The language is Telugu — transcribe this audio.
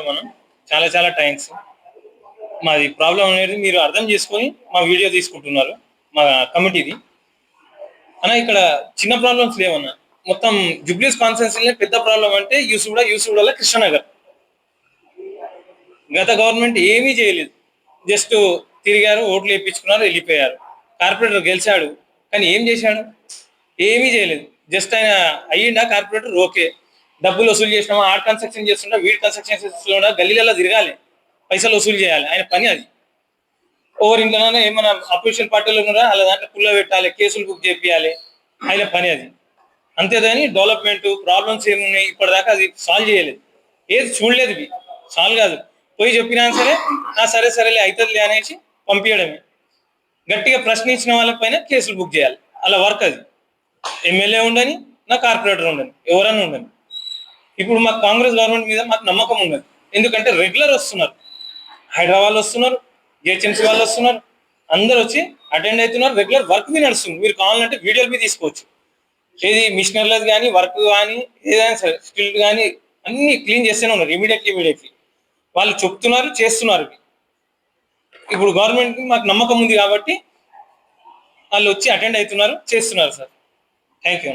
మనం. చాలా చాలా థ్యాంక్స్ మాది ప్రాబ్లం అనేది మీరు అర్థం చేసుకొని మా వీడియో తీసుకుంటున్నారు. మా కమిటీది అన్న ఇక్కడ చిన్న ప్రాబ్లమ్స్ లేవన్నా. మొత్తం జుబ్లీస్ కాన్స్టెన్సీలో పెద్ద ప్రాబ్లం అంటే యూసుగూడ యూసుగూడలో కృష్ణనగర్ గత గవర్నమెంట్ ఏమీ చేయలేదు. జస్ట్ తిరిగారు ఓట్లు వేయించుకున్నారు వెళ్ళిపోయారు. కార్పొరేటర్ గెలిచాడు. కానీ ఏం చేశాడు? ఏమీ చేయలేదు. జస్ట్ ఆయన అయ్యిండా కార్పొరేటర్ ఓకే. డబ్బులు వసూలు చేసినామా ఆడ కన్స్ట్రక్షన్ చేస్తుంటా వీడి కన్స్ట్రక్షన్ చేస్తున్నా గల్లీలలో తిరగాలి. పైసలు వసూలు చేయాలి ఆయన పని అది. ఓవర్ ఇంట్లోనే ఏమైనా అపోజిషన్ పార్టీలు ఉన్నారా అలా దాంట్లో కుల్ల పెట్టాలి కేసులు బుక్ చేపియాలి ఆయన పని అది. అంతేదాని డెవలప్మెంట్ ప్రాబ్లమ్స్ ఏమున్నాయి ఇప్పటిదాకా అది సాల్వ్ చేయలేదు. ఏది చూడలేదు ఇవి సాల్వ్ కాదు. పోయి చెప్పినా సరే ఆ సరే సరేలే అవుతుందిలే అనేసి పంపించడమే గట్టిగా ప్రశ్నించిన వాళ్ళపైన కేసులు బుక్ చేయాలి. అలా వర్క్ అది. ఎమ్మెల్యే ఉండని నా కార్పొరేటర్ ఉండని ఎవరన్నా ఉండని. ఇప్పుడు మాకు కాంగ్రెస్ గవర్నమెంట్ మీద మాకు నమ్మకం ఉన్నది. ఎందుకంటే రెగ్యులర్ వస్తున్నారు. హైదరాబాద్ వస్తున్నారు జిహెచ్ఎంసీ వాళ్ళు వస్తున్నారు అందరు వచ్చి అటెండ్ అవుతున్నారు రెగ్యులర్ వర్క్ మీద నడుస్తుంది. మీరు కావాలంటే వీడియోలు మీద తీసుకోవచ్చు. ఏది మిషనరీలది కానీ వర్క్ కానీ ఏదైనా సరే స్కిల్ కానీ అన్ని క్లీన్ చేస్తూనే ఉన్నారు ఇమీడియట్లీ ఇమీడియట్లీ వాళ్ళు చెప్తున్నారు చేస్తున్నారు. ఇప్పుడు గవర్నమెంట్ మాకు నమ్మకం ఉంది కాబట్టి వాళ్ళు వచ్చి అటెండ్ అవుతున్నారు చేస్తున్నారు సార్. Thank you